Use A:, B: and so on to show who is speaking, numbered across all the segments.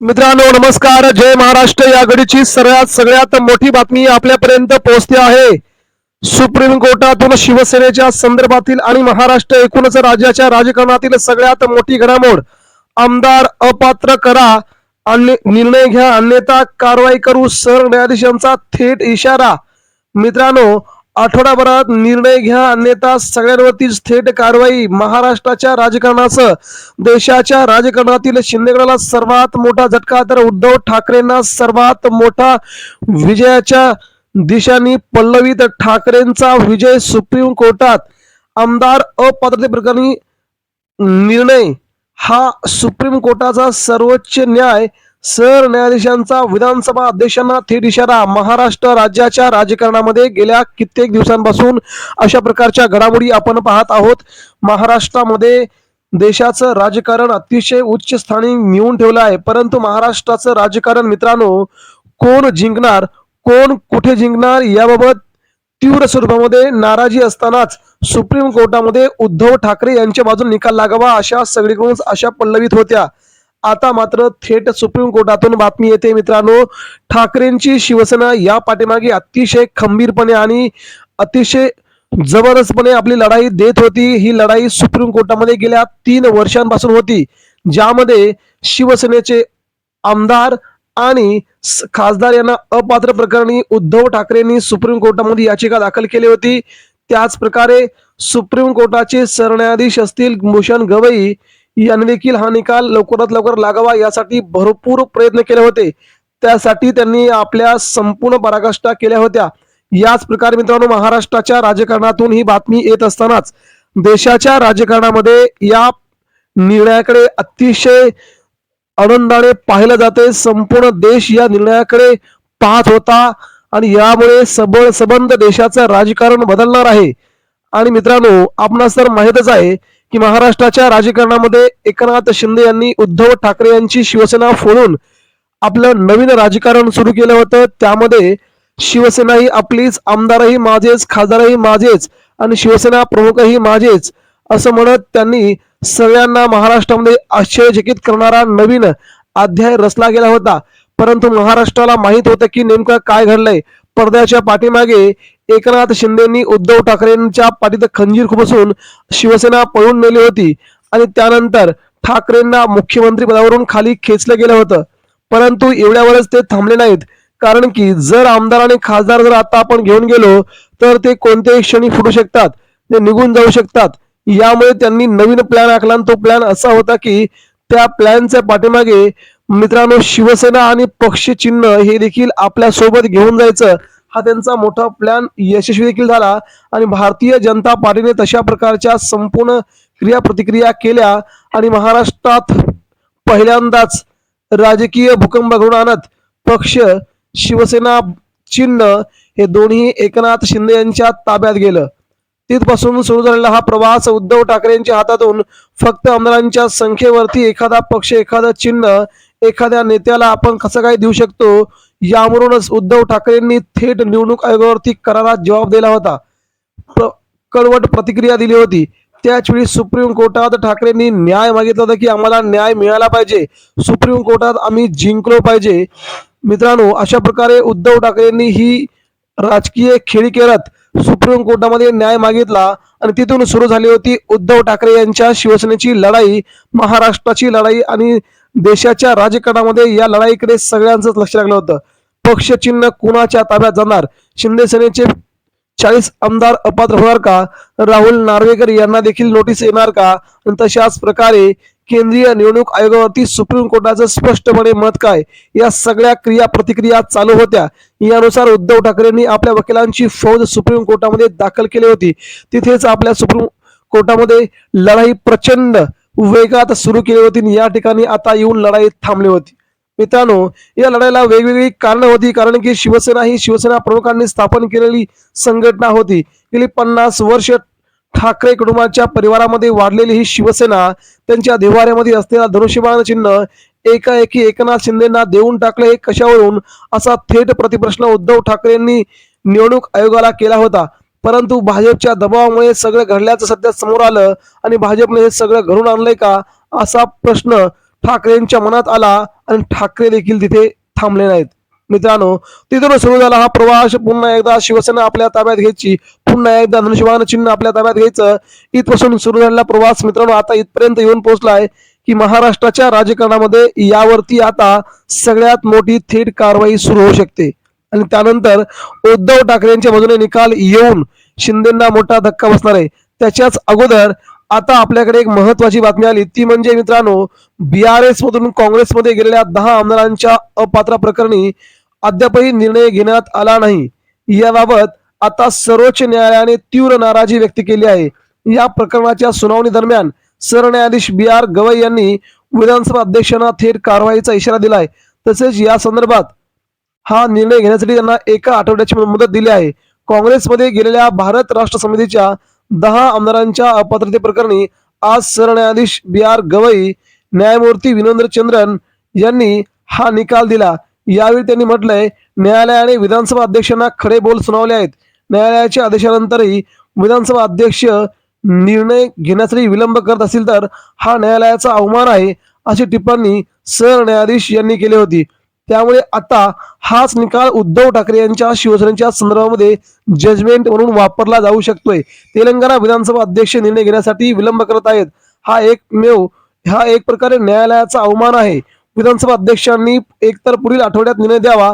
A: मित्रांनो नमस्कार. जय महाराष्ट्र. या घडीची सगळ्यात सगळ्यात मोठी बातमी आपल्यापर्यंत पोहोचते आहे. सुप्रीम कोर्टातून शिवसेनेच्या संदर्भातील आणि महाराष्ट्र एकूणच राज्याच्या राजकारणातील सगळ्यात मोठी घडामोड. आमदार अपात्र करा. अन्य निर्णय घ्या. अन्यथा कारवाई करू. सरन्यायाधीशांचा थेट इशारा. मित्रांनो आठवडाभरात निर्णय घ्या. अन्यथा सगळ्यांवरतीच थेट कारवाई महाराष्ट्राच्या राजकारणासह देशाच्या राजकारणातील शिंदेगडाला सर्वात मोठा झटका. तर उद्धव ठाकरेंना सर्वात मोठा विजयाच्या दिशांनी पल्लवीत ठाकरेंचा विजय सुप्रीम कोर्टात. आमदार अपात्रतेप्रकरणी निर्णय हा सुप्रीम कोर्टाचा सर्वोच्च न्याय सरन्यायाधीशांचा विधानसभा अध्यक्षांना थेट इशारा महाराष्ट्र राज्याच्या राजकारणामध्ये गेल्या कित्येक दिवसांपासून अशा प्रकारच्या घडामोडी आपण पाहत आहोत. महाराष्ट्रामध्ये देशाचं राजकारण अतिशय उच्च स्थानी नेऊन ठेवलं आहे. परंतु महाराष्ट्राचं राजकारण मित्रांनो कोण जिंकणार कोण कुठे जिंकणार याबाबत तीव्र स्वरूपामध्ये नाराजी असतानाच सुप्रीम कोर्टामध्ये उद्धव ठाकरे यांच्या बाजून निकाल लागावा अशा सगळीकडून अशा पल्लवित होत्या. आता मात्र थेट सुप्रीम कोर्टातून बातमी येते मित्रांनो. ठाकरेंची शिवसेना या पाठीमागे अतिशय खंबीरपणे आणि अतिशय जबरदस्तपणे आपली लढाई देत होती. ही लढाई सुप्रीम कोर्टामध्ये गेल्या तीन वर्षांपासून होती ज्यामध्ये शिवसेनेचे आमदार आणि खासदार यांना अपात्र प्रकरणी उद्धव ठाकरेंनी सुप्रीम कोर्टामध्ये याचिका दाखल केली होती. त्याच प्रकारे सुप्रीम कोर्टाचे सरन्यायाधीश असतील भूषण गवई यांनी देखील हा निकाल लवकरात लवकर लागावा यासाठी भरपूर प्रयत्न केले होते. त्यासाठी त्यांनी आपल्या संपूर्ण पराकाष्ठा केल्या होत्या. याच प्रकारे मित्रांनो महाराष्ट्राच्या राजकारणातून ही बातमी येत असतानाच देशाच्या राजकारणामध्ये या निर्णयाकडे अतिशय आनंदाने पाहिलं जाते. संपूर्ण देश या निर्णयाकडे पाहत होता आणि यामुळे सबळ सबंध देशाचं राजकारण बदलणार आहे. आणि मित्रांनो आपणास तर माहीतच आहे की महाराष्ट्राच्या राजकारणामध्ये एकनाथ शिंदे यांनी उद्धव ठाकरे यांची शिवसेना फोडून आपलं नवीन राजकारण सुरू केलं होतं. त्यामध्ये शिवसेना ही आपलीच आमदारही माझेच खासदारही माझेच आणि शिवसेना प्रमुखही माझेच असं म्हणत त्यांनी सगळ्यांना महाराष्ट्रामध्ये आश्चर्यचकित करणारा नवीन अध्याय रचला गेला होता. परंतु महाराष्ट्राला माहीत होतं की नेमकं काय घडलंय. पडद्याच्या पाठीमागे एकनाथ शिंदेनी उद्धव ठाकरेंच्या पाठीत खंजीर खुपसून शिवसेना पळून नेली होती आणि त्यानंतर ठाकरेंना मुख्यमंत्री पदावरून खाली खेचलं गेलं होतं. परंतु एवढ्यावरच ते थांबले नाहीत. कारण की जर आमदार आणि खासदार जर आता आपण घेऊन गेलो तर ते कोणत्याही क्षणी फुटू शकतात ते निघून जाऊ शकतात. यामुळे त्यांनी नवीन प्लॅन आखला आणि तो प्लॅन असा होता की त्या प्लॅनच्या पाठीमागे मित्रांनो शिवसेना आणि पक्ष चिन्ह हे देखील आपल्यासोबत घेऊन जायचं. हा त्यांचा मोठा प्लॅन यशस्वी देखील झाला आणि भारतीय जनता पार्टीने तशा प्रकारच्या संपूर्ण क्रिया प्रतिक्रिया केल्या आणि महाराष्ट्रात पहिल्यांदाच राजकीय भूकंप घडून आणत पक्ष शिवसेना चिन्ह हे दोन्ही एकनाथ शिंदे यांच्या ताब्यात गेलं. तिथपासून सुरू झालेला हा प्रवास उद्धव ठाकरेंच्या हातातून फक्त आमदारांच्या संख्येवरती एखादा पक्ष एखादं चिन्ह एखाद्या नेत्याला आपण कसं काय देऊ शकतो यावरूनच उद्धव ठाकरेंनी थेट निवडणूक आयोगावरती करारात जबाब दिला होता. प्र- कडवट प्रतिक्रिया दिली होती. त्याचवेळी सुप्रीम कोर्टात ठाकरेंनी न्याय मागितला होता की आम्हाला न्याय मिळाला पाहिजे. सुप्रीम कोर्टात आम्ही जिंकलो पाहिजे. मित्रांनो अशा प्रकारे उद्धव ठाकरेंनी ही राजकीय खेळी करत सुप्रीम कोर्टामध्ये न्याय मागितला आणि तिथून सुरू झाली होती उद्धव ठाकरे यांच्या शिवसेनेची लढाई महाराष्ट्राची लढाई आणि देशाच्या राजकारणामध्ये या लढाईकडे सगळ्यांचंच लक्ष लागलं होतं. पक्ष चिन्ह कुणाच्या ताब्यात जाणार? शिंदे सेनेचे चाळीस आमदार अपात्र होणार का? राहुल नार्वेकर यांना देखील नोटीस येणार का? आणि तशाच प्रकारे केंद्रीय निवडणूक आयोगावरती सुप्रीम कोर्टाचं स्पष्टपणे मत काय? या सगळ्या क्रिया प्रतिक्रिया चालू होत्या. यानुसार उद्धव ठाकरेंनी आपल्या वकिलांची फौज सुप्रीम कोर्टामध्ये दाखल केली होती. तिथेच आपल्या सुप्रीम कोर्टामध्ये लढाई प्रचंड वेगात सुरू केली होती या ठिकाणी आता येऊन लढाई थांबली होती. मित्रांनो या लढाईला वेगवेगळी कारणं होती कारण की शिवसेना ही शिवसेना प्रमुखांनी स्थापन केलेली संघटना होती. गेली पन्नास वर्ष ठाकरे कुटुंबाच्या परिवारामध्ये वाढलेली ही शिवसेना त्यांच्या देवाऱ्यामध्ये असलेला धनुष्यबाण चिन्ह एकाएकी एकनाथ शिंदेना देऊन टाकले. हे कशावरून? असा थेट प्रतिप्रश्न उद्धव ठाकरेंनी निवडणूक आयोगाला केला होता. परंतु भाजपच्या दबावामुळे सगळं घडल्याचं सध्या समोर आलं आणि भाजपने हे सगळं घडून आणलंय का असा प्रश्न ठाकरेंच्या मनात आला आणि ठाकरे देखील तिथे थांबले नाहीत. मित्रांनो तिथून सुरू झाला हा प्रवास. पुन्हा एकदा शिवसेना आपल्या ताब्यात घ्यायची. पुन्हा एकदा धनुष्यबाण चिन्ह आपल्या ताब्यात घ्यायचं. इथपासून सुरू झालेला प्रवास मित्रांनो आता इथपर्यंत येऊन पोहोचलाय की महाराष्ट्राच्या राजकारणामध्ये यावरती आता सगळ्यात मोठी थेट कारवाई सुरू होऊ शकते. आणि त्यानंतर उद्धव ठाकरेंच्या बाजूने निकाल येऊन शिंदेना मोठा धक्का बसणार आहे. त्याच्याच अगोदर आता आपल्याकडे एक महत्वाची बातमी आली. ती म्हणजे मित्रांनो बीआरएस मधून काँग्रेसमध्ये गेलेल्या दहा आमदारांच्या अपात्र प्रकरणी अद्यापही निर्णय घेण्यात आला नाही. याबाबत आता सर्वोच्च न्यायालयाने तीव्र नाराजी व्यक्त केली आहे. या प्रकरणाच्या सुनावणी दरम्यान सरन्यायाधीश बी आर गवई यांनी विधानसभा अध्यक्षांना थेट कारवाईचा इशारा दिलाय. तसेच या संदर्भात हा निर्णय घेण्यासाठी त्यांना एका आठवड्याची मुदत दिली आहे. काँग्रेसमध्ये गेलेल्या भारत राष्ट्र समितीच्या दहा आमदारांच्या अपात्रतेप्रकरणी आज सरन्यायाधीश बी आर गवई न्यायमूर्ती विनोद चंद्रन यांनी हा निकाल दिला. यावेळी त्यांनी म्हटलंय न्यायालयाने विधानसभा अध्यक्षांना खडे बोल सुनावले आहेत. न्यायालयाच्या आदेशानंतरही विधानसभा अध्यक्ष निर्णय घेण्यासाठी विलंब करत असतील तर हा न्यायालयाचा अवमान आहे अशी टिप्पणी सरन्यायाधीश यांनी केली होती. त्यामुळे आता हाच निकाल उद्धव ठाकरे यांच्या शिवसेनेच्या संदर्भामध्ये जजमेंट म्हणून वापरला जाऊ शकतोय. तेलंगणा विधानसभा अध्यक्ष निर्णय घेण्यासाठी विलंब करत आहेत. हा एकमेव हा एक प्रकारे न्यायालयाचा अवमान आहे. विधानसभा अध्यक्षांनी एकतर पुढील आठवड्यात निर्णय द्यावा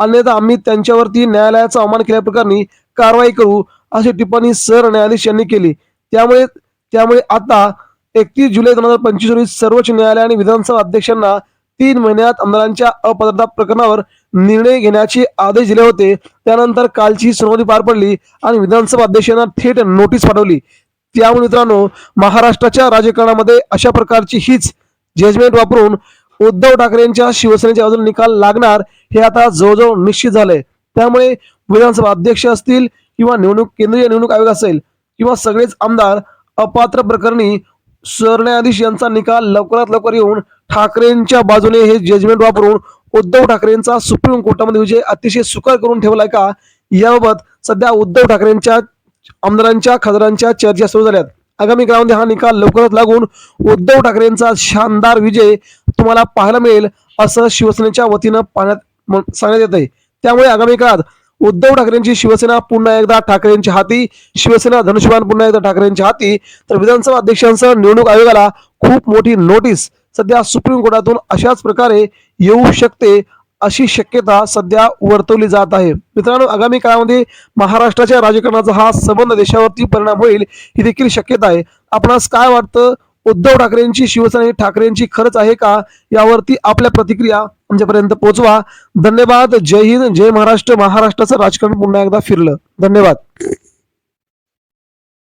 A: अन्यथा आम्ही त्यांच्यावरती न्यायालयाचा अवमान केल्याप्रकरणी कारवाई करू अशी टिप्पणी सरन्यायाधीश यांनी केली. त्यामुळे त्यामुळे आता एकतीस जुलै दोन हजार पंचवीस रोजी सर्वोच्च न्यायालयाने विधानसभा अध्यक्षांना तीन महिन्यात आमदारांच्या अपात्रता प्रकरणावर निर्णय घेण्याचे आदेश दिले होते. त्यानंतर कालची सुनावणी पार पडली आणि विधानसभा अध्यक्षांना थेट नोटीस पाठवली. त्यामुळे मित्रांनो महाराष्ट्राच्या राजकारणामध्ये अशा प्रकारची हीच जजमेंट वापरून उद्धव ठाकरेंच्या शिवसेनेच्या अजून निकाल लागणार हे आता जवळजवळ निश्चित झालंय. त्यामुळे विधानसभा अध्यक्ष असतील किंवा निवडणूक केंद्रीय निवडणूक आयोग असेल किंवा सगळेच आमदार अपात्र प्रकरणी सरन्यायाधीश यांचा निकाल लवकरात लवकर येऊन ठाकरेंच्या बाजूने हे जजमेंट वापरून उद्धव ठाकरेंचा सुप्रीम कोर्टामध्ये विजय अतिशय सुकर करून ठेवलाय का? याबाबत सध्या उद्धव ठाकरेंच्या आमदारांच्या खासदारांच्या चर्चा सुरू झाल्यात. आगामी काळामध्ये हा निकाल लवकरच लागून उद्धव ठाकरेंचा शानदार विजय तुम्हाला पाहायला मिळेल असं शिवसेनेच्या वतीनं पाहण्यात सांगण्यात येत आहे त्यामुळे आगामी काळात उद्धव ठाकरेंची शिवसेना पुन्हा एकदा ठाकरेंच्या हाती शिवसेना धनुष्यबाण पुन्हा एकदा ठाकरेंच्या हाती तर विधानसभा अध्यक्षांसह निवडणूक आयोगाला खूप मोठी नोटीस सध्या सुप्रीम कोर्टातून अशाच प्रकारे येऊ शकते अशी शक्यता सध्या वर्तवली जात आहे. मित्रांनो आगामी काळामध्ये महाराष्ट्राच्या राजकारणाचा हा संबंध देशावरती परिणाम होईल ही देखील शक्यता आहे. आपणास काय वाटतं? उद्धव ठाकरेंची शिवसेना ठाकरेंची खरंच आहे का? यावरती आपल्या प्रतिक्रिया आमच्यापर्यंत पोहोचवा. धन्यवाद. जय हिंद. जय महाराष्ट्र. महाराष्ट्राचं राजकारण पुन्हा एकदा फिरलं. धन्यवाद.